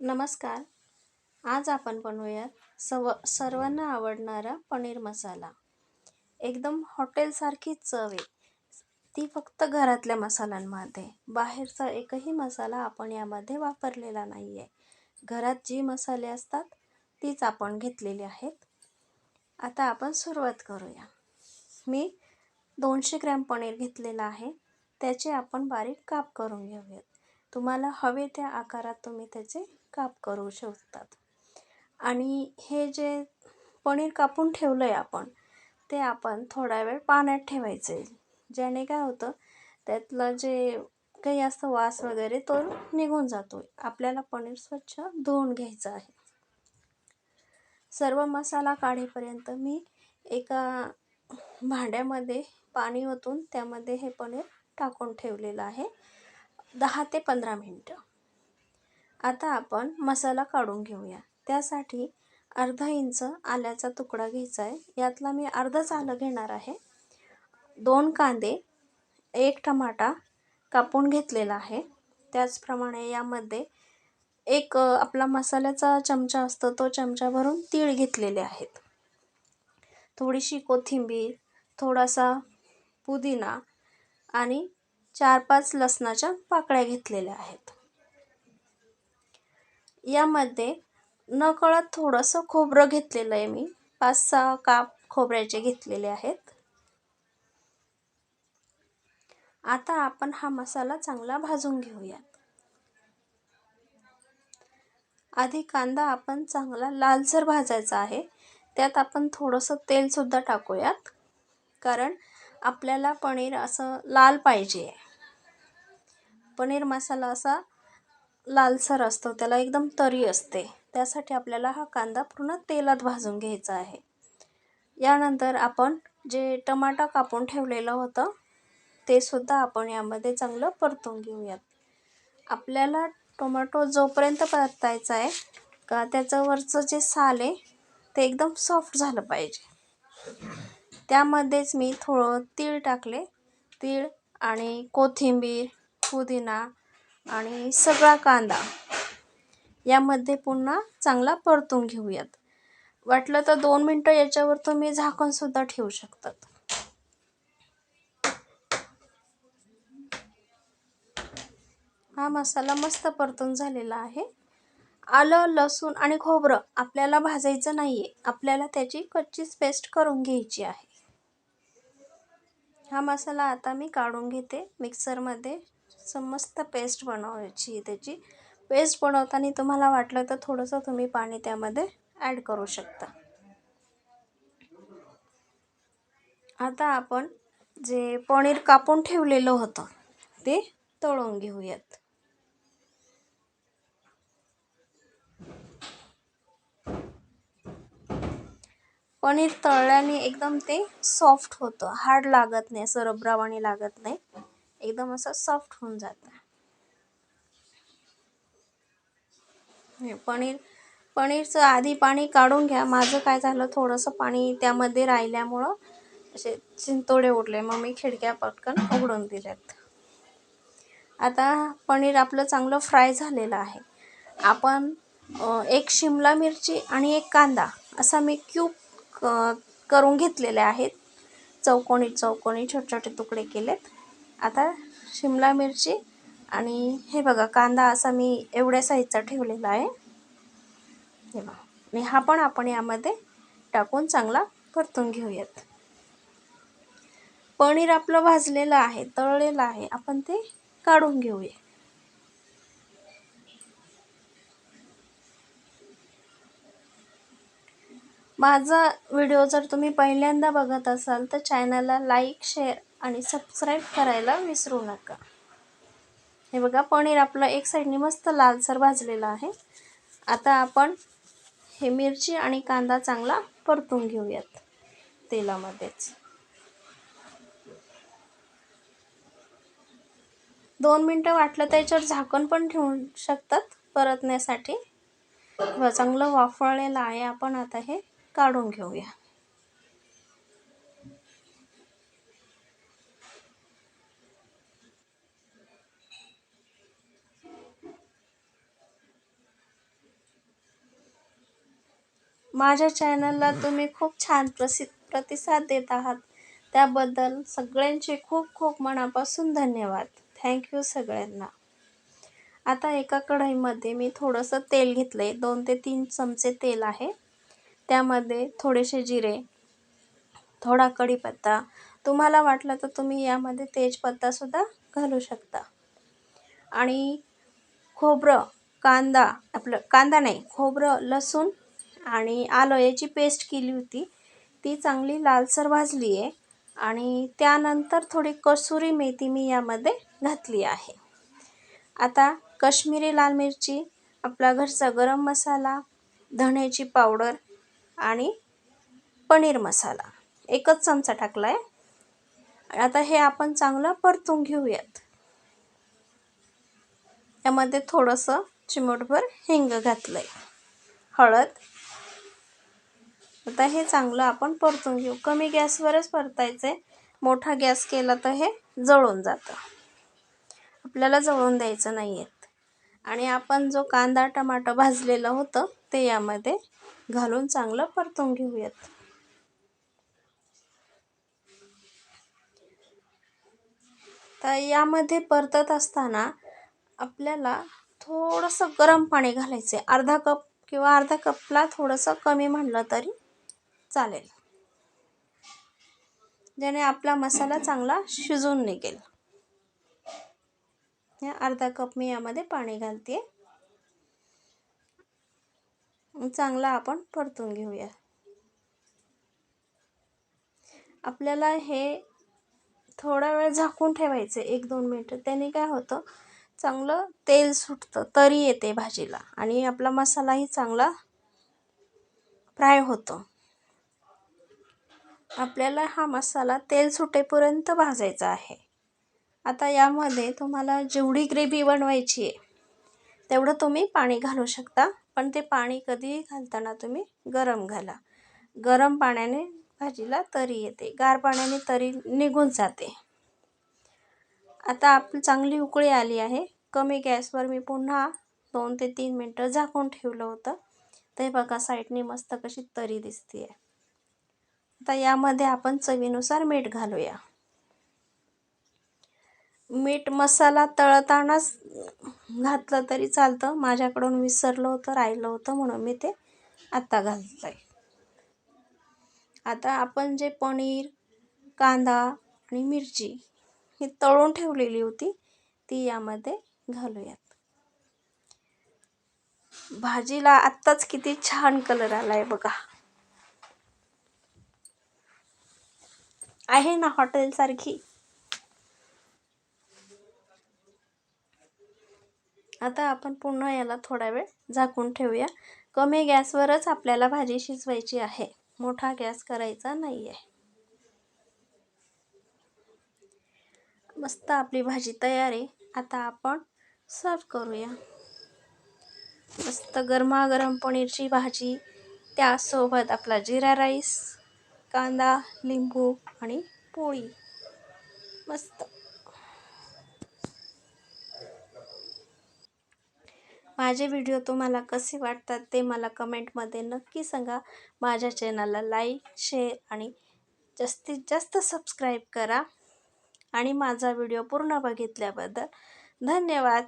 नमस्कार. आज आपण बनवूयात सव सर्वांना आवडणारा पनीर मसाला. एकदम हॉटेलसारखी चव आहे. ती फक्त घरातल्या मसाल्यांमध्ये. बाहेरचा एकही मसाला आपण यामध्ये वापरलेला नाही आहे घरात जी मसाले असतात तीच आपण घेतलेली आहेत. आता आपण सुरुवात करूया. मी दोनशे ग्रॅम पनीर घेतलेलं आहे. त्याचे आपण बारीक काप करून घेऊयात. तुम्हाला हवे त्या आकारात तुम्ही त्याचे काप करू शकतात. आणि हे जे पनीर कापून ठेवलं आहे आपण ते आपण थोडा वेळ पाण्यात ठेवायचं आहे. ज्याने काय होतं त्यातलं जे काही असतं वास वगैरे तो निघून जातो आपल्याला पनीर स्वच्छ धुवून घ्यायचं आहे. सर्व मसाला काढेपर्यंत मी एका भांड्यामध्ये पाणी ओतून त्यामध्ये हे पनीर टाकून ठेवलेलं आहे. दहा ते पंधरा मिनटं. आता आपण मसाला काढून घेऊया. त्यासाठी अर्धा इंच आल्याचा तुकडा घ्यायचा आहे यातला मी अर्धंच आलं घेणार आहे. दोन कांदे एक टमाटा कापून घेतलेला आहे. त्याचप्रमाणे यामध्ये एक आपला मसाल्याचा चमचा असतो तो चमचा भरून तीळ घेतलेले आहेत. थोडीशी कोथिंबीर थोडासा पुदिना आणि चार पाच लसणाच्या पाकळ्या घेतलेल्या आहेत. यामध्ये नकळत थोडंसं खोबरं घेतलेलं आहे मी. पाच सहा काप खोबऱ्याचे घेतलेले आहेत. आता आपण हा मसाला चांगला भाजून घेऊयात. आधी कांदा आपण चांगला लालसर भाजायचा आहे. त्यात आपण थोडंसं तेलसुद्धा टाकूयात. कारण आपल्याला पनीर असं लाल पाहिजे. पनीर मसाला असा लालसर असतो त्याला एकदम तरी असते. त्यासाठी आपल्याला हा कांदा पूर्ण तेलात भाजून घ्यायचा आहे. यानंतर आपण जे टमाटा कापून ठेवलेलं होतं ते सुद्धा आपण यामध्ये चांगलं परतून घेऊयात. आपल्याला टोमॅटो जोपर्यंत परतायचा आहे का त्याचं वरचं जे साल आहे ते एकदम सॉफ्ट झालं पाहिजे. त्यामध्येच मी थोडं तीळ टाकले. तीळ आणि कोथिंबीर पुदिना आणि सगळा कांदा यामध्ये पुन्हा चांगला परतून घेऊयात. वाटलं तर दोन मिनटं याच्यावर तुम्ही झाकणसुद्धा ठेवू शकतात. हा मसाला मस्त परतून झालेला आहे. आलं लसूण आणि खोबरं आपल्याला भाजायचं नाही आहे आपल्याला त्याची कच्चीच पेस्ट करून घ्यायची आहे. हा मसाला आता मी काढून घेते मिक्सरमध्ये. मस्त पेस्ट बनवायची त्याची. पेस्ट बनवताना तुम्हाला वाटलं तर थोडंसं तुम्ही पाणी त्यामध्ये ॲड करू शकता. आता आपण जे पनीर कापून ठेवलेलं होतं ते तळून घेऊयात. पनीर तळल्याने एकदम ते सॉफ्ट होतं. हार्ड लागत नाही असं रबरावाणी लागत नाही. एकदम असं सॉफ्ट होऊन जातं. पनीर पनीरचं आधी पाणी काढून घ्या. माझं काय झालं थोडंसं पाणी त्यामध्ये राहिल्यामुळं असे चिंतोडे उठले मग मी खिडक्या पटकन उघडून दिल्यात. आता पनीर आपलं चांगलं फ्राय झालेलं आहे. आपण एक शिमला मिरची आणि एक कांदा असा मी क्यूब करून घेतलेले आहेत. चौकोणी चौकोनी छोटे छोटे तुकडे केलेत. आता शिमला मिरची आणि हे बघा कांदा असा मी एवढ्या साईजचा ठेवलेला आहे. हे बघा आणि हा पण आपण यामध्ये टाकून चांगला परतून घेऊयात. पनीर आपलं भाजलेलं आहे तळलेलं आहे आपण ते काढून घेऊया. माझा व्हिडिओ जर तुम्ही पहिल्यांदा बघत असाल तर चॅनलला लाईक शेअर आणि सबस्क्राईब करायला विसरू नका. हे बघा पनीर आपलं एक साईडने मस्त लालसर भाजलेलं आहे. आता आपण हे मिरची आणि कांदा चांगला परतून घेऊयात तेलामध्येच. दोन मिनटं वाटलं त्याच्यावर झाकण पण ठेवू शकतात परतण्यासाठी. चांगलं वाफळलेलं आहे. आपण आता हे काढून घेऊया. माझ्या चॅनलला तुम्ही खूप छान प्रसि प्रतिसाद देत आहात. त्याबद्दल सगळ्यांचे खूप खूप मनापासून धन्यवाद. थँक्यू सगळ्यांना. आता एका कढईमध्ये मी थोडंसं तेल घेतलं आहे दोन ते तीन चमचे तेल आहे. त्यामध्ये थोडेसे जिरे थोडा कढीपत्ता. तुम्हाला वाटलं तर तुम्ही यामध्ये तेजपत्तासुद्धा घालू शकता. आणि खोबरं कांदा आपलं कांदा नाही खोबरं लसूण आणि आलोयाची पेस्ट केली होती. ती चांगली लालसर भाजली आहे. आणि त्यानंतर थोडी कसुरी मेथी मी यामध्ये घातली आहे. आता कश्मीरी लाल मिरची आपला घरचा गरम मसाला धण्याची पावडर आणि पनीर मसाला. एकच चमचा टाकला आहे आता हे आपण चांगलं परतून घेऊयात. यामध्ये थोडंसं चिमटभर हिंग घातलं आहे हळद आता हे चांगलं आपण परतून घेऊ. कमी गॅसवरच परतायचं आहे मोठा गॅस केला तर हे जळून जातं. आपल्याला जळून द्यायचं नाही आहेत आणि आपण जो कांदा टमाटर भाजलेलं होतं ते यामध्ये घालून चांगलं परतून घेऊयात. तर यामध्ये परतत असताना आपल्याला थोडंसं गरम पाणी घालायचं आहे अर्धा कप किंवा अर्धा कपला थोडंसं कमी म्हणलं तरी चालेल. ज्याने आपला मसाला चांगला शिजून निघेल. अर्धा कप मी यामध्ये पाणी घालते चांगला आपण परतून घेऊया. आपल्याला हे थोडा वेळ झाकून ठेवायचं एक दोन मिनटं. त्याने काय होतं चांगलं तेल सुटतं तरी येते भाजीला. आणि आपला मसालाही चांगला फ्राय होतो. आपल्याला हा मसाला तेल सुटेपर्यंत भाजायचा आहे. आता यामध्ये तुम्हाला जेवढी ग्रेव्ही बनवायची आहे तेवढं तुम्ही पाणी घालू शकता पण ते पाणी कधीही घालताना तुम्ही गरम घाला. गरम पाण्याने भाजीला तरी येते गार पाण्याने तरी निघून जाते. आता आपली चांगली उकळी आली आहे कमी गॅसवर मी पुन्हा दोन ते तीन मिनटं झाकून ठेवलं होतं. ते बघा साईडने मस्त कशी तरी दिसते आहे आता यामध्ये आपण चवीनुसार मीठ घालूया. मीठ मसाला तळतानाच घातलं तरी चालतं. माझ्याकडून विसरलं होतं राहिलं होतं म्हणून मी ते आत्ता घालतं आहे आता आपण जे पनीर कांदा आणि मिरची ही तळून ठेवलेली होती ती यामध्ये घालूयात. भाजीला आत्ताच किती छान कलर आला आहे बघा. आहे ना हॉटेलसारखी आता आपण पुन्हा याला थोडा वेळ झाकून ठेवूया. कमी गॅसवरच आपल्याला भाजी शिजवायची आहे. मोठा गॅस करायचा नाही आहे मस्त आपली भाजी तयार आहे. आता आपण सर्व करूया. मस्त गरमागरम पनीरची भाजी त्यासोबत आपला जिरा राईस. कांदा लिंबू आणि पोळी. मस्त. माझे व्हिडिओ तुम्हाला कसे वाटतात ते मला कमेंटमध्ये नक्की सांगा. माझ्या चॅनलला लाईक शेअर आणि जास्तीत जास्त सबस्क्राईब करा. आणि माझा व्हिडिओ पूर्ण बघितल्याबद्दल धन्यवाद.